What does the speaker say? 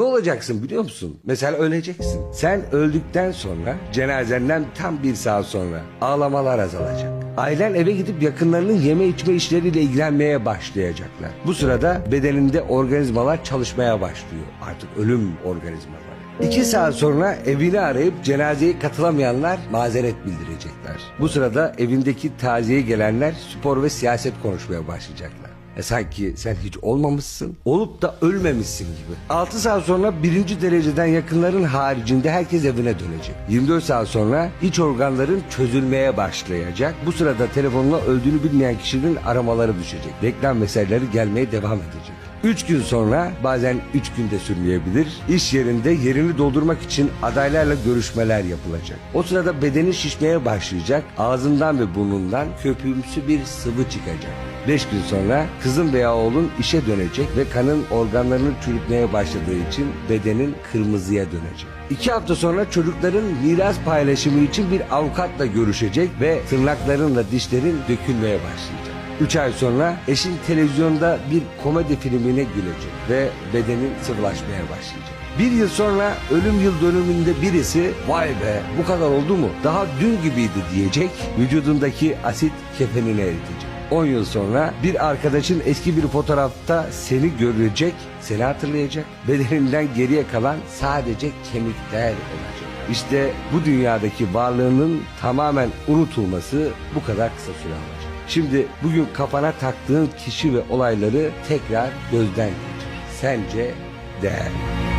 Ne olacaksın biliyor musun? Mesela öleceksin. Sen öldükten sonra cenazenden tam bir saat sonra ağlamalar azalacak. Ailen eve gidip yakınlarının yeme içme işleriyle ilgilenmeye başlayacaklar. Bu sırada bedeninde organizmalar çalışmaya başlıyor. Artık ölüm organizmaları. İki saat sonra evini arayıp cenazeye katılamayanlar mazeret bildirecekler. Bu sırada evindeki taziyeye gelenler spor ve siyaset konuşmaya başlayacaklar. E sanki sen hiç olmamışsın, olup da ölmemişsin gibi. 6 saat sonra birinci dereceden yakınların haricinde herkes evine dönecek. 24 saat sonra iç organların çözülmeye başlayacak. Bu sırada telefonla öldüğünü bilmeyen kişinin aramaları düşecek. Reklam mesajları gelmeye devam edecek. 3 gün sonra bazen 3 günde sürmeyebilir. İş yerinde yerini doldurmak için adaylarla görüşmeler yapılacak. O sırada bedeni şişmeye başlayacak. Ağzından ve burnundan köpüğümsü bir sıvı çıkacak. 5 gün sonra kızın veya oğlun işe dönecek ve kanın organlarını çürütmeye başladığı için bedenin kırmızıya dönecek. 2 hafta sonra çocukların miras paylaşımı için bir avukatla görüşecek ve tırnaklarınla dişlerin dökülmeye başlayacak. 3 ay sonra eşin televizyonda bir komedi filmine gülecek ve bedenin sıvılaşmaya başlayacak. Bir yıl sonra ölüm yıl dönümünde birisi vay be bu kadar oldu mu daha dün gibiydi diyecek vücudundaki asit kefenini eritecek. 10 yıl sonra bir arkadaşın eski bir fotoğrafta seni görecek, seni hatırlayacak. Bedeninden geriye kalan sadece kemikler olacak. İşte bu dünyadaki varlığının tamamen unutulması bu kadar kısa süre alacak. Şimdi bugün kafana taktığın kişi ve olayları tekrar gözden geçir. Sence değer mi?